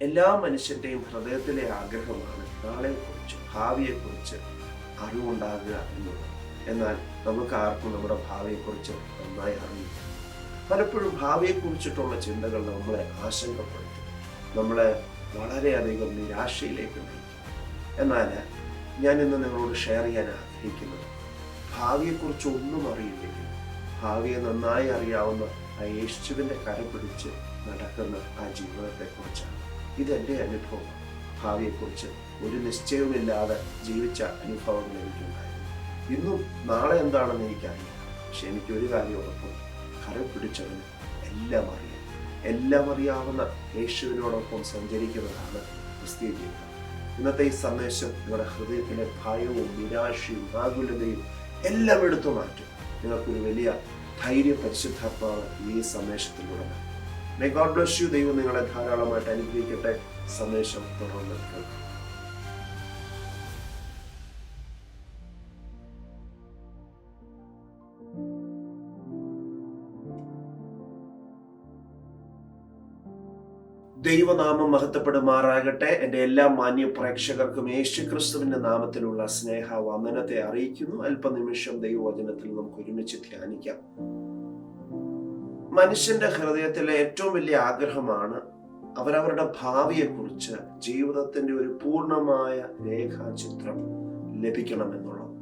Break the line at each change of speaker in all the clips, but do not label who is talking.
എല്ലാ മനുഷ്യന്റെയും ഹൃദയത്തിലെ ആഗ്രഹമാണ് നാളെക്കുറിച്ച് ഭാവിയെക്കുറിച്ച് അറിവുണ്ടാകുക എന്നുള്ളത് എന്നാൽ നമുക്ക് ആർക്കും നമ്മുടെ ഭാവിയെക്കുറിച്ച് നന്നായി അറിയില്ല പലപ്പോഴും ഭാവിയെക്കുറിച്ചിട്ടുള്ള ചിന്തകൾ നമ്മളെ ആശങ്കപ്പെടുത്തും. നമ്മളെ വളരെയധികം നിരാശയിലേക്ക് നയിക്കും. എന്നാൽ ഞാൻ ഇന്ന് നിങ്ങളോട് ഷെയർ ചെയ്യാൻ ആഗ്രഹിക്കുന്നത് ഭാവിയെക്കുറിച്ച് ഒന്നും അറിയില്ലെങ്കിൽ ഭാവിയെ നന്നായി അറിയാവുന്ന ആ യേശുവിന്റെ കരം പിടിച്ച് നടക്കുന്ന ആ ജീവിതത്തെക്കുറിച്ചാണ്. ഇതെന്റെ അനുഭവം. ഭാവിയെക്കുറിച്ച് ഒരു നിശ്ചയവുമില്ലാതെ ജീവിച്ച അനുഭവങ്ങൾ എനിക്കുണ്ടായിരുന്നു ഇന്നും നാളെ എന്താണെന്ന് എനിക്കറിയില്ല. പക്ഷെ എനിക്കൊരു കാര്യം ഉറപ്പും കരം പിടിച്ചവന് എല്ലാം അറിയാം. എല്ലാം അറിയാവുന്ന യേശുവിനോടൊപ്പം സഞ്ചരിക്കുന്നതാണ് ക്രിസ്തീയ ജീവിതം. ഇന്നത്തെ ഈ സന്ദേശം നിങ്ങളുടെ ഹൃദയത്തിലെ ഭയവും നിരാശയും ആകുലതയും എല്ലാം എടുത്തു മാറ്റും. നിങ്ങൾക്കൊരു വലിയ ധൈര്യ പരിശുദ്ധാത്മാവ് ഈ സന്ദേശത്തിലൂടെ നൽകും. മേ ഗോഡ് ബ്ലസ് യു ദൈവം നിങ്ങളെ ധാരാളമായിട്ട് അനുഗ്രഹിക്കട്ടെ. സന്ദേശം തുടർന്ന് ദൈവനാമം മഹത്വപ്പെടുമാറാകട്ടെ. എന്റെ എല്ലാ മാന്യ പ്രേക്ഷകർക്കും യേശു ക്രിസ്തുവിന്റെ നാമത്തിലുള്ള സ്നേഹ വന്ദനത്തെ അറിയിക്കുന്നു. അല്പനിമിഷം ദൈവവചനത്തിൽ നമുക്ക് ഒരുമിച്ച് ധ്യാനിക്കാം. മനുഷ്യന്റെ ഹൃദയത്തിലെ ഏറ്റവും വലിയ ആഗ്രഹമാണ് അവരവരുടെ ഭാവിയെക്കുറിച്ച് ജീവിതത്തിന്റെ ഒരു പൂർണമായ രേഖാചിത്രം ലഭിക്കണം എന്നുള്ളത്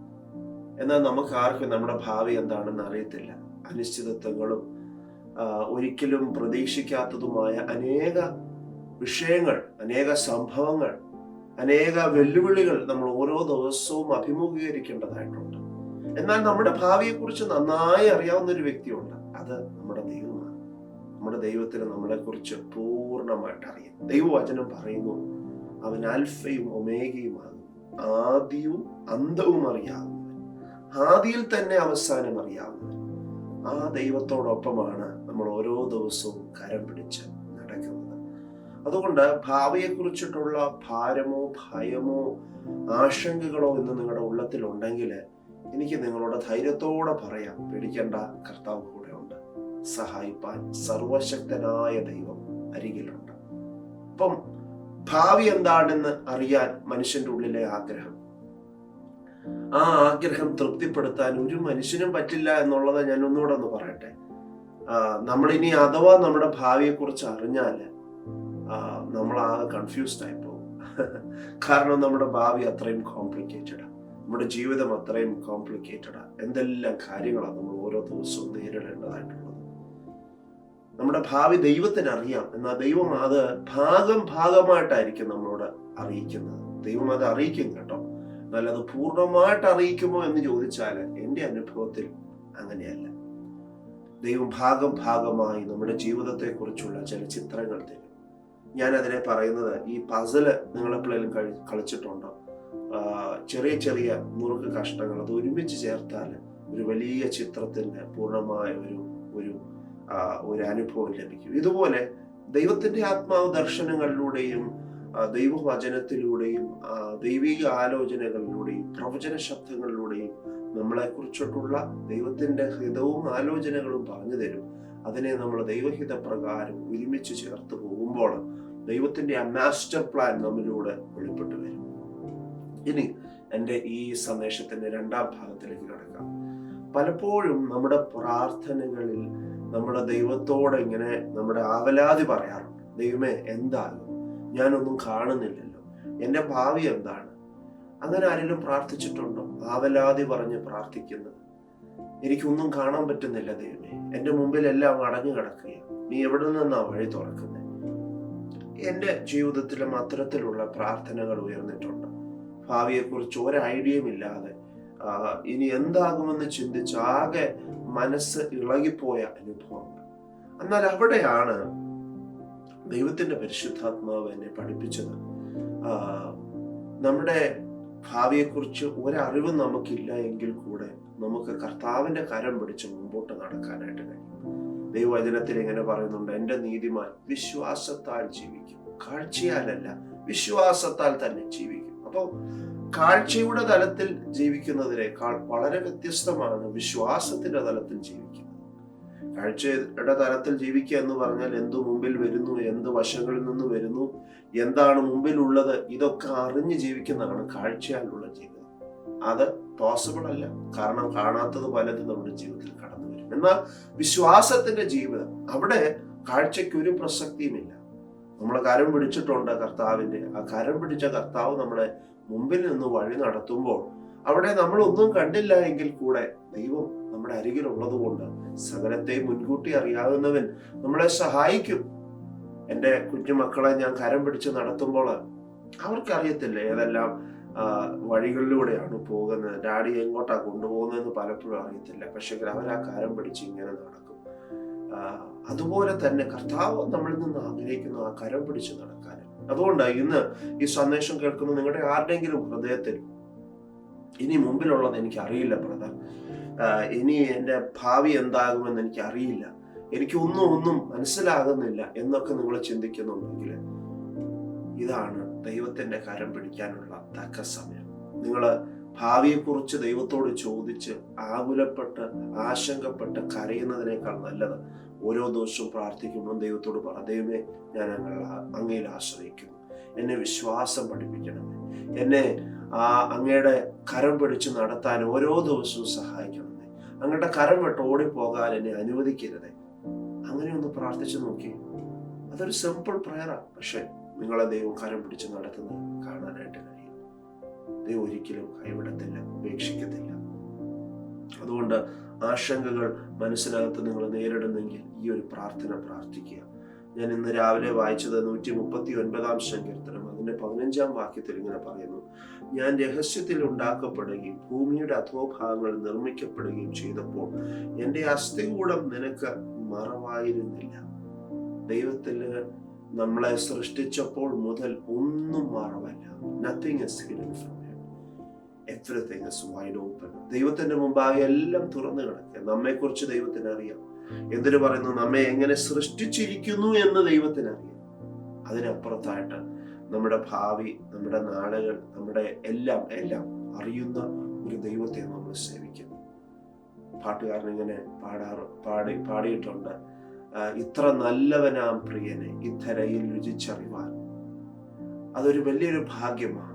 എന്നാൽ നമുക്ക് ആർക്കും നമ്മുടെ ഭാവി എന്താണെന്ന് അറിയത്തില്ല. അനിശ്ചിതത്വങ്ങളും ഒരിക്കലും പ്രതീക്ഷിക്കാത്തതുമായ അനേക വിഷയങ്ങൾ അനേക സംഭവങ്ങൾ അനേക വെല്ലുവിളികൾ നമ്മൾ ഓരോ ദിവസവും അഭിമുഖീകരിക്കേണ്ടതായിട്ടുണ്ട്. എന്നാൽ നമ്മുടെ ഭാവിയെക്കുറിച്ച് നന്നായി അറിയാവുന്ന ഒരു വ്യക്തിയുണ്ട്. അത് നമ്മുടെ ദൈവമാണ്. നമ്മുടെ ദൈവത്തിന് നമ്മളെക്കുറിച്ച് പൂർണമായിട്ട് അറിയാം. ദൈവവചനം പറയുന്നു അവൻ അൽഫയും ഒമേഗയുമാകും ആദ്യവും അന്തവും അറിയാവുന്നവൻ. ആദിയിൽ തന്നെ അവസാനം അറിയാവുന്നവൻ. ആ ദൈവത്തോടൊപ്പമാണ് നമ്മൾ ഓരോ ദിവസവും കരം പിടിച്ച് നടക്കുന്നത്. അതുകൊണ്ട് ഭാവിയെക്കുറിച്ചിട്ടുള്ള ഭാരമോ ഭയമോ ആശങ്കകളോ ഇന്ന് നിങ്ങളുടെ ഉള്ളത്തിലുണ്ടെങ്കിൽ എനിക്ക് നിങ്ങളോട് ധൈര്യത്തോടെ പറയാം പേടിക്കേണ്ട കർത്താവ് കൂടെ ഉണ്ട് സഹായിപ്പാൻ സർവശക്തനായ ദൈവം അരികിലുണ്ട്. അപ്പം ഭാവി എന്താണെന്ന് അറിയാൻ മനുഷ്യന്റെ ഉള്ളിലെ ആഗ്രഹം. ആ ആഗ്രഹം തൃപ്തിപ്പെടുത്താൻ ഒരു മനുഷ്യനും പറ്റില്ല എന്നുള്ളത് ഞാൻ ഒന്നുകൂടെ ഒന്ന് പറയട്ടെ. നമ്മളിനി അഥവാ നമ്മുടെ ഭാവിയെ കുറിച്ച് അറിഞ്ഞാൽ നമ്മൾ ആകെ കൺഫ്യൂസ്ഡ് ആയി പോകും. കാരണം നമ്മുടെ ഭാവി അത്രയും കോംപ്ലിക്കേറ്റഡ് നമ്മുടെ ജീവിതം അത്രയും കോംപ്ലിക്കേറ്റഡ് എന്തെല്ലാം കാര്യങ്ങളാണ് നമ്മൾ ഓരോ ദിവസവും നേരിടേണ്ടതായിട്ടുള്ളത്? നമ്മുടെ ഭാവി ദൈവത്തിന് അറിയാം. എന്നാൽ ദൈവം അത് ഭാഗം ഭാഗമായിട്ടായിരിക്കും നമ്മളോട് അറിയിക്കുന്നത്. ദൈവം അത് അറിയിക്കും കേട്ടോ. എന്നാൽ അത് പൂർണമായിട്ട് അറിയിക്കുമോ എന്ന് ചോദിച്ചാൽ എന്റെ അനുഭവത്തിൽ അങ്ങനെയല്ല. ദൈവം ഭാഗം ഭാഗമായി നമ്മുടെ ജീവിതത്തെക്കുറിച്ചുള്ള ചില ചിത്രങ്ങൾ തരും. ഞാൻ അതിനെ പറയുന്നത് ഈ പസൽ കഴി കളിച്ചിട്ടുണ്ടോ? ചെറിയ ചെറിയ മുറുക്ക് കഷ്ണങ്ങൾ അത് ഒരുമിച്ച് ചേർത്താൽ ഒരു വലിയ ചിത്രത്തിന്റെ പൂർണമായ ഒരു ഒരു ഒരു അനുഭവം ലഭിക്കും. ഇതുപോലെ ദൈവത്തിന്റെ ആത്മാവ് ദർശനങ്ങളിലൂടെയും ദൈവവചനത്തിലൂടെയും ദൈവിക ആലോചനകളിലൂടെയും പ്രവചന ശബ്ദങ്ങളിലൂടെയും നമ്മളെ കുറിച്ചിട്ടുള്ള ദൈവത്തിന്റെ ഹിതവും ആലോചനകളും പറഞ്ഞു തരും. അതിനെ നമ്മൾ ദൈവഹിത പ്രകാരം ഒരുമിച്ച് ചേർത്ത് പോകുമ്പോൾ ദൈവത്തിന്റെ ആ മാസ്റ്റർ പ്ലാൻ നമ്മിലൂടെ വെളിപ്പെട്ടു വരും ഇനി എന്റെ ഈ സന്ദേശത്തിന്റെ രണ്ടാം ഭാഗത്തിലേക്ക് കടക്കാം. പലപ്പോഴും നമ്മുടെ പ്രാർത്ഥനകളിൽ നമ്മുടെ ദൈവത്തോട് ഇങ്ങനെ നമ്മുടെ ആവലാതി പറയാറുണ്ട്. ദൈവമേ എന്താകും? ഞാനൊന്നും കാണുന്നില്ലല്ലോ. എന്റെ ഭാവി എന്താണ്? അങ്ങനെ ആരെങ്കിലും പ്രാർത്ഥിച്ചിട്ടുണ്ടോ? ആവലാതി പറഞ്ഞ് പ്രാർത്ഥിക്കുന്നത്. എനിക്കൊന്നും കാണാൻ പറ്റുന്നില്ല ദൈവമേ. എന്റെ മുമ്പിൽ എല്ലാം അടഞ്ഞു കിടക്കുകയാണ്. നീ എവിടെ നിന്നാ വഴി തുറക്കുന്നത് എന്റെ ജീവിതത്തിലും അത്തരത്തിലുള്ള പ്രാർത്ഥനകൾ ഉയർന്നിട്ടുണ്ട്. ഭാവിയെക്കുറിച്ച് ഒരു ഐഡിയയും ഇല്ലാതെ. ഇനി എന്താകുമെന്ന് ചിന്തിച്ച് ആകെ മനസ്സ് ഇളകിപ്പോയ അനുഭവം. എന്നാൽ അവിടെയാണ് ദൈവത്തിന്റെ പരിശുദ്ധാത്മാവ് എന്നെ പഠിപ്പിച്ചത്. നമ്മുടെ ഭാവിയെക്കുറിച്ച് ഒരറിവും നമുക്കില്ല എങ്കിൽ കൂടെ നമുക്ക് കർത്താവിന്റെ കരം പിടിച്ച് മുമ്പോട്ട് നടക്കാനായിട്ട് കഴിയും. ദൈവവചനത്തിൽ ഇങ്ങനെ പറയുന്നുണ്ട് എന്റെ നീതിമാൻ വിശ്വാസത്താൽ ജീവിക്കും. കാഴ്ചയാലല്ല വിശ്വാസത്താൽ തന്നെ ജീവിക്കും. അപ്പോൾ കാഴ്ചയുടെ തലത്തിൽ ജീവിക്കുന്നതിനേക്കാൾ വളരെ വ്യത്യസ്തമാണ് വിശ്വാസത്തിന്റെ തലത്തിൽ ജീവിക്കുന്നത് കാഴ്ചയുടെ തലത്തിൽ ജീവിക്കുക എന്ന് പറഞ്ഞാൽ എന്തു മുമ്പിൽ വരുന്നു എന്ത് വശങ്ങളിൽ നിന്ന് വരുന്നു എന്താണ് മുമ്പിലുള്ളത് ഇതൊക്കെ അറിഞ്ഞ് ജീവിക്കുന്നതാണ് കാഴ്ചയാലുള്ള ജീവിതം. അത് പോസിബിൾ അല്ല. കാരണം കാണാത്തത് പലതും നമ്മുടെ ജീവിതത്തിൽ കടന്നു വരും. എന്നാൽ വിശ്വാസത്തിന്റെ ജീവിതം അവിടെ കാഴ്ചയ്ക്ക് ഒരു പ്രസക്തിയുമില്ല. നമ്മൾ കരം പിടിച്ചിട്ടുണ്ട് കർത്താവിന്റെ ആ കരം പിടിച്ച കർത്താവ് നമ്മളെ മുമ്പിൽ നിന്ന് വഴി നടത്തുമ്പോൾ അവിടെ നമ്മൾ ഒന്നും കണ്ടില്ല എങ്കിൽ കൂടെ ദൈവം നമ്മുടെ അരികിലുള്ളത് കൊണ്ട് സകലത്തെ മുൻകൂട്ടി അറിയാവുന്നവൻ നമ്മളെ സഹായിക്കും. എന്റെ കുഞ്ഞുമക്കളെ ഞാൻ കരം പിടിച്ച് നടത്തുമ്പോൾ അവർക്കറിയത്തില്ല ഏതെല്ലാം വഴികളിലൂടെയാണ് പോകുന്നത്? ഡാഡി എങ്ങോട്ടാണ് കൊണ്ടുപോകുന്നതെന്ന് പലപ്പോഴും അറിയത്തില്ല. പക്ഷെ അവർ ആ കരം പിടിച്ച് ഇങ്ങനെ നടക്കും. അതുപോലെ തന്നെ കർത്താവ് നമ്മളിൽ നിന്ന് ആഗ്രഹിക്കുന്നു ആ കരം പിടിച്ച് നടക്കാൻ അതുകൊണ്ട് ഇന്ന് ഈ സന്ദേശം കേൾക്കുന്ന നിങ്ങളുടെ ആരുടെയെങ്കിലും ഹൃദയത്തിൽ. ഇനി മുമ്പിലുള്ളത് എനിക്ക് അറിയില്ല ബ്രദർ ഇനി എന്റെ ഭാവി എന്താകുമെന്ന് എനിക്ക് അറിയില്ല എനിക്ക് ഒന്നും ഒന്നും മനസ്സിലാകുന്നില്ല എന്നൊക്കെ നിങ്ങൾ ചിന്തിക്കുന്നുണ്ടെങ്കിൽ ഇതാണ് ദൈവത്തിന്റെ കരം പിടിക്കാനുള്ള തക്ക സമയം. നിങ്ങൾ ഭാവിയെക്കുറിച്ച് ദൈവത്തോട് ചോദിച്ച് ആകുലപ്പെട്ട് ആശങ്കപ്പെട്ട് കരയുന്നതിനേക്കാൾ നല്ലത് ഓരോ ദിവസവും പ്രാർത്ഥിക്കുമ്പോൾ ദൈവത്തോട് പറ ദൈവമേ ഞാൻ അങ്ങ അങ്ങയിൽ ആശ്രയിക്കുന്നു. എന്നെ വിശ്വാസം പഠിപ്പിക്കണമേ. എന്നെ ആ അങ്ങയുടെ കരം പിടിച്ച് നടത്താൻ ഓരോ ദിവസവും സഹായിക്കണമേ. അങ്ങയുടെ കരം വിട്ട് ഓടിപ്പോകാൻ എന്നെ അനുവദിക്കരുതേ. അങ്ങനെ ഒന്ന് പ്രാർത്ഥിച്ചു നോക്കി. അതൊരു സിമ്പിൾ പ്രയറാണ് പക്ഷെ നിങ്ങളെ ദൈവം കരം പിടിച്ച് നടത്തുന്നത് കാണാനായിട്ട് ദൈവം ഒരിക്കലും കൈവിടത്തില്ല ഉപേക്ഷിക്കത്തില്ല. അതുകൊണ്ട് ആശങ്കകൾ മനസ്സിനകത്ത് നിങ്ങൾ നേരിടുന്നെങ്കിൽ ഈ ഒരു പ്രാർത്ഥന പ്രാർത്ഥിക്കുക. ഞാൻ ഇന്ന് രാവിലെ വായിച്ചത് നൂറ്റി മുപ്പത്തി ഒൻപതാം സങ്കീർത്തനം. അതിന്റെ പതിനഞ്ചാം വാക്യത്തിൽ ഇങ്ങനെ പറയുന്നു. ഞാൻ രഹസ്യത്തിൽ ഉണ്ടാക്കപ്പെടുകയും ഭൂമിയുടെ അധോഭാഗങ്ങൾ നിർമ്മിക്കപ്പെടുകയും ചെയ്തപ്പോൾ എന്റെ അസ്ഥികൂടം നിനക്ക് മറവായിരുന്നില്ല. ദൈവത്തിന് നമ്മളെ സൃഷ്ടിച്ചപ്പോൾ മുതൽ ഒന്നും മറവല്ല. Nothing is hidden from everything is wide open ദൈവത്തിന്റെ മുമ്പാകെ എല്ലാം തുറന്നു കിടക്കുക. നമ്മെക്കുറിച്ച് ദൈവത്തിന് അറിയാം. എന്തിനു പറയുന്നു? നമ്മെ എങ്ങനെ സൃഷ്ടിച്ചിരിക്കുന്നു എന്ന് ദൈവത്തിന് അറിയാം. അതിനപ്പുറത്തായിട്ട് നമ്മുടെ ഭാവി നമ്മുടെ നാളുകൾ നമ്മുടെ എല്ലാം എല്ലാം അറിയുന്ന ഒരു ദൈവത്തെ നമ്മൾ സേവിക്കുന്നു. പാട്ടുകാരൻ ഇങ്ങനെ പാടാറ് പാടി പാടിയിട്ടുണ്ട്. ഇത്ര നല്ലവനാം പ്രിയനെ ഇത്തരയിൽ രുചിച്ചറിവാൻ. അതൊരു വലിയൊരു ഭാഗ്യമാണ്.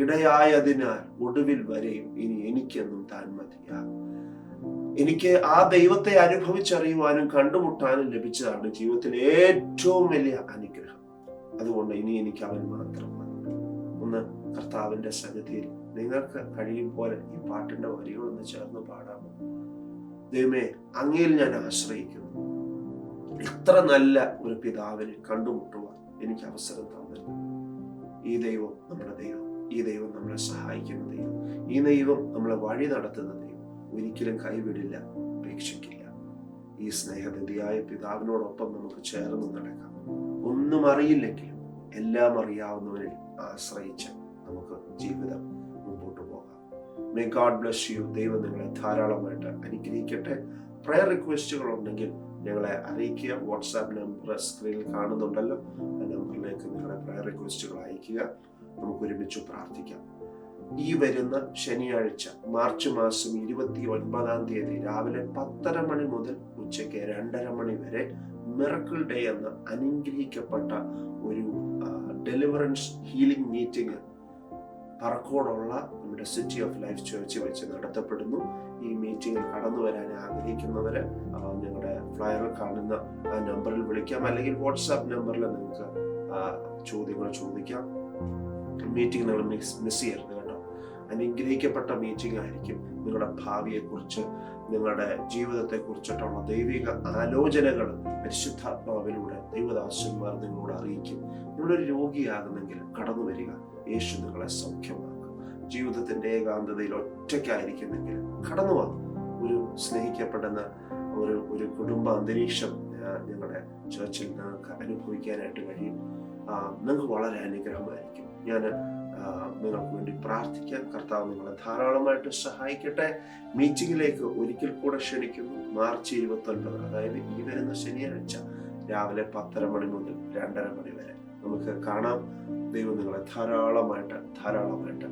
ഇടയായതിനാൽ ഒടുവിൽ വരെയും ഇനി എനിക്കെന്നും താൻ മതിയാ. എനിക്ക് ആ ദൈവത്തെ അനുഭവിച്ചറിയുവാനും കണ്ടുമുട്ടാനും ലഭിച്ചതാണ് ജീവിതത്തിലെ ഏറ്റവും വലിയ അനുഗ്രഹം. അതുകൊണ്ട് ഇനി എനിക്ക് അവൻ മാത്രം മതി. ഒന്ന് കർത്താവിന്റെ സന്നിധിയിൽ നിങ്ങൾക്ക് കഴിയും പോലെ ഈ പാട്ടിന്റെ വരികളൊന്ന് ചേർന്ന് പാടാമോ? ദൈവമേ അങ്ങയിൽ ഞാൻ ആശ്രയിക്കുന്നു. ഇത്ര നല്ല ഒരു പിതാവിനെ കണ്ടുമുട്ടുവാൻ എനിക്ക് അവസരം തന്നില്ല ഈ ദൈവം നമ്മുടെ ദൈവം ഈ ദൈവം നമ്മളെ സഹായിക്കുന്ന ദൈവം. ഈ ദൈവം നമ്മളെ വഴി നടത്തുന്ന ദൈവം. ഒരിക്കലും കൈവിടില്ല ഉപേക്ഷിക്കില്ല ഈ സ്നേഹനിധിയായ പിതാവിനോടൊപ്പം നമുക്ക് ചേർന്ന് നടക്കാം. ഒന്നും അറിയില്ലെങ്കിലും എല്ലാം അറിയാവുന്നവരിൽ ആശ്രയിച്ച് നമുക്ക് ജീവിതം മുമ്പോട്ട് പോകാം. മേ ഗാഡ് ബ്ലസ് യു ദൈവം നിങ്ങളെ ധാരാളമായിട്ട് അനുഗ്രഹിക്കട്ടെ. പ്രയർ റിക്വസ്റ്റുകൾ ഉണ്ടെങ്കിൽ ഞങ്ങളെ അറിയിക്കുക. വാട്സാപ്പ് നമ്പർ സ്ക്രീനിൽ കാണുന്നുണ്ടല്ലോ. ആ നമ്പറിലേക്ക് നിങ്ങളുടെ പ്രയർ റിക്വസ്റ്റുകൾ അയക്കുക നമുക്ക് ഒരുമിച്ച് പ്രാർത്ഥിക്കാം. ഈ വരുന്ന ശനിയാഴ്ച മാർച്ച് മാസം ഇരുപത്തി ഒൻപതാം തീയതി രാവിലെ പത്തര മണി മുതൽ ഉച്ചയ്ക്ക് രണ്ടര മണി വരെ മിറക്കിൾ ഡേ എന്ന അനുഗ്രഹിക്കപ്പെട്ട ഒരു ഡെലിവറൻസ് ഹീലിംഗ് മീറ്റിംഗ് പറക്കോടുള്ള നമ്മുടെ സിറ്റി ഓഫ് ലൈഫ് ചേർച്ച് വെച്ച് നടത്തപ്പെടുന്നു. ഈ മീറ്റിംഗിൽ കടന്നു വരാൻ ആഗ്രഹിക്കുന്നവർ നിങ്ങളുടെ ഫ്ലയറിൽ കാണുന്ന നമ്പറിൽ വിളിക്കാം. അല്ലെങ്കിൽ വാട്സാപ്പ് നമ്പറിൽ നിങ്ങൾക്ക് ചോദ്യങ്ങൾ ചോദിക്കാം. മീറ്റിംഗ് നിങ്ങൾ മിസ് മിസ് ചെയ്യരുത് കേട്ടോ. അനുഗ്രഹിക്കപ്പെട്ട മീറ്റിംഗ് ആയിരിക്കും നിങ്ങളുടെ ഭാവിയെക്കുറിച്ച് നിങ്ങളുടെ ജീവിതത്തെ കുറിച്ചിട്ടുള്ള ദൈവിക ആലോചനകൾ പരിശുദ്ധാത്മാവിലൂടെ ദൈവദാസന്മാർ നിങ്ങളോട് അറിയിക്കും. നിങ്ങളൊരു രോഗിയാകുന്നെങ്കിൽ കടന്നു വരിക. യേശു നിങ്ങളെ സൗഖ്യമാക്കും. ജീവിതത്തിന്റെ ഏകാന്തതയിൽ ഒറ്റയ്ക്കായിരിക്കുന്നെങ്കിൽ കടന്നു വാ. ഒരു സ്നേഹിക്കപ്പെടുന്ന ഒരു ഒരു കുടുംബ അന്തരീക്ഷം ഞങ്ങളുടെ ചേർച്ചിൽ നിങ്ങൾക്ക് അനുഭവിക്കാനായിട്ട് കഴിയും. നിങ്ങൾക്ക് വളരെ അനുഗ്രഹമായിരിക്കും. ഞാൻ നിങ്ങൾക്ക് വേണ്ടി പ്രാർത്ഥിക്കാൻ കർത്താവ് നിങ്ങളെ ധാരാളമായിട്ട് സഹായിക്കട്ടെ. മീറ്റിംഗിലേക്ക് ഒരിക്കൽ കൂടെ ക്ഷണിക്കുന്നു. മാർച്ച് ഇരുപത്തി ഒൻപത് അതായത് ഈ വരുന്ന ശനിയാഴ്ച രാവിലെ പത്തര മണി മുതൽ രണ്ടര മണി വരെ. നമുക്ക് കാണാം. ദൈവം നിങ്ങളെ ധാരാളമായിട്ട് ധാരാളമായിട്ട്